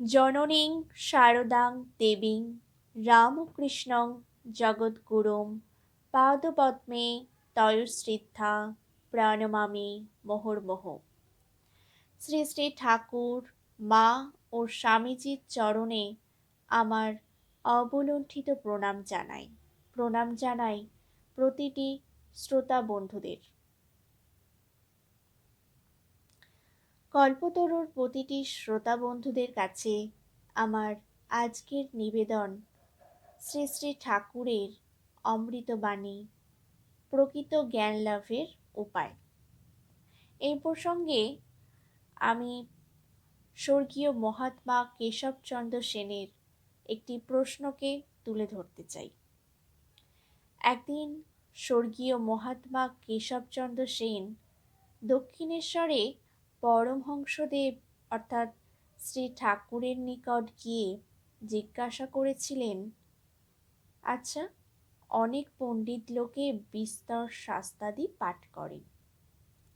জননীং শারদাং দেবীং রামকৃষ্ণং জগদ্গুরুম পাদপদ্মে তয়শ্রিদ্ধা প্রণমামি মোহর্মোহ। শ্রী শ্রী ঠাকুর, মা ও স্বামীজির চরণে আমার অবলুণ্ঠিত প্রণাম জানাই। প্রণাম জানাই প্রতিটি শ্রোতা বন্ধুদের। কল্পতরুর প্রতিটি শ্রোতা বন্ধুদের কাছে আমার আজকের নিবেদন শ্রী শ্রী ঠাকুরের অমৃতবাণী, প্রকৃত জ্ঞান লাভের উপায়। এই প্রসঙ্গে আমি স্বর্গীয় মহাত্মা কেশবচন্দ্র সেনের একটি প্রশ্নকে তুলে ধরতে চাই। একদিন স্বর্গীয় মহাত্মা কেশবচন্দ্র সেন দক্ষিণেশ্বরে পরমহংসদেব অর্থাৎ শ্রী ঠাকুরের নিকট গিয়ে জিজ্ঞাসা করেছিলেন আচ্ছা অনেক পণ্ডিত লোকে বিস্তর শাস্তাদি পাঠ করেন,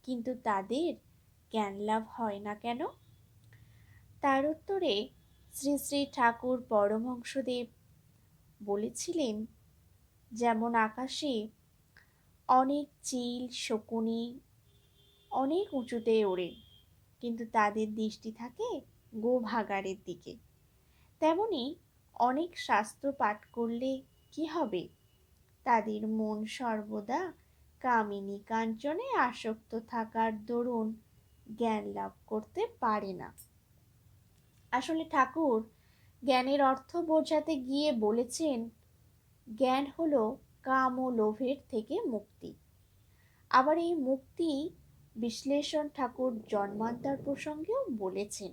কিন্তু তাদের জ্ঞান লাভ হয় না কেন? তার উত্তরে শ্রী শ্রী ঠাকুর পরমহংসদেব বলেছিলেন, যেমন আকাশে অনেক চিল, শকুনি অনেক উঁচুতে ওড়ে কিন্তু তাদের দৃষ্টি থাকে গোভাগারের দিকে। তেমনি অনেক শাস্ত্র পাঠ করলে কি হবে? তাদের মন সর্বদা কামিনী কাঞ্চনে আসক্ত থাকার দরুন জ্ঞান লাভ করতে পারে না। আসলে ঠাকুর জ্ঞানের অর্থ বোঝাতে গিয়ে বলেছেন, জ্ঞান হলো কাম ও লোভের থেকে মুক্তি। আবার এই মুক্তি বিশ্লেষণ ঠাকুর জন্মান্তর প্রসঙ্গেও বলেছেন।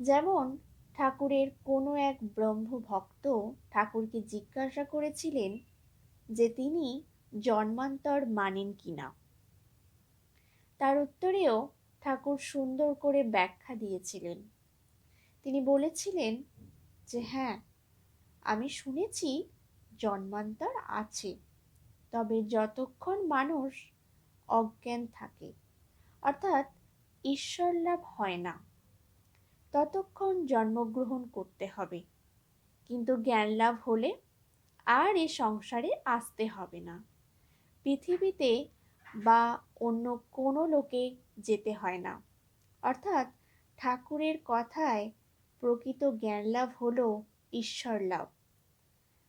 যেমন, ঠাকুরের কোনো এক ব্রহ্ম ভক্ত ঠাকুরকে জিজ্ঞাসা করেছিলেন যে তিনি জন্মান্তর মানেন কিনা। তার উত্তরেও ঠাকুর সুন্দর করে ব্যাখ্যা দিয়েছিলেন। তিনি বলেছিলেন যে হ্যাঁ আমি শুনেছি জন্মান্তর আছে, তবে যতক্ষণ মানুষ অজ্ঞান থাকে। অর্থাৎ ঈশ্বর লাভ হয় না। ততক্ষণ জন্মগ্রহণ করতে হবে। কিন্তু জ্ঞান লাভ হলে আর এ সংসারে আসতে হবে না। পৃথিবীতে বা অন্য কোনো লোকে যেতে হয় না। অর্থাৎ ঠাকুরের কথায় প্রকৃত জ্ঞান লাভ হলো ঈশ্বর লাভ।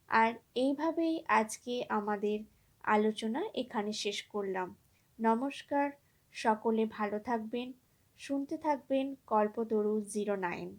আর এইভাবেই আজকে আমাদের আলোচনা এখানে শেষ করলাম। নমস্কার সকলে ভালো থাকবেন শুনতে থাকবেন কল্পতরু জিরো নাইন।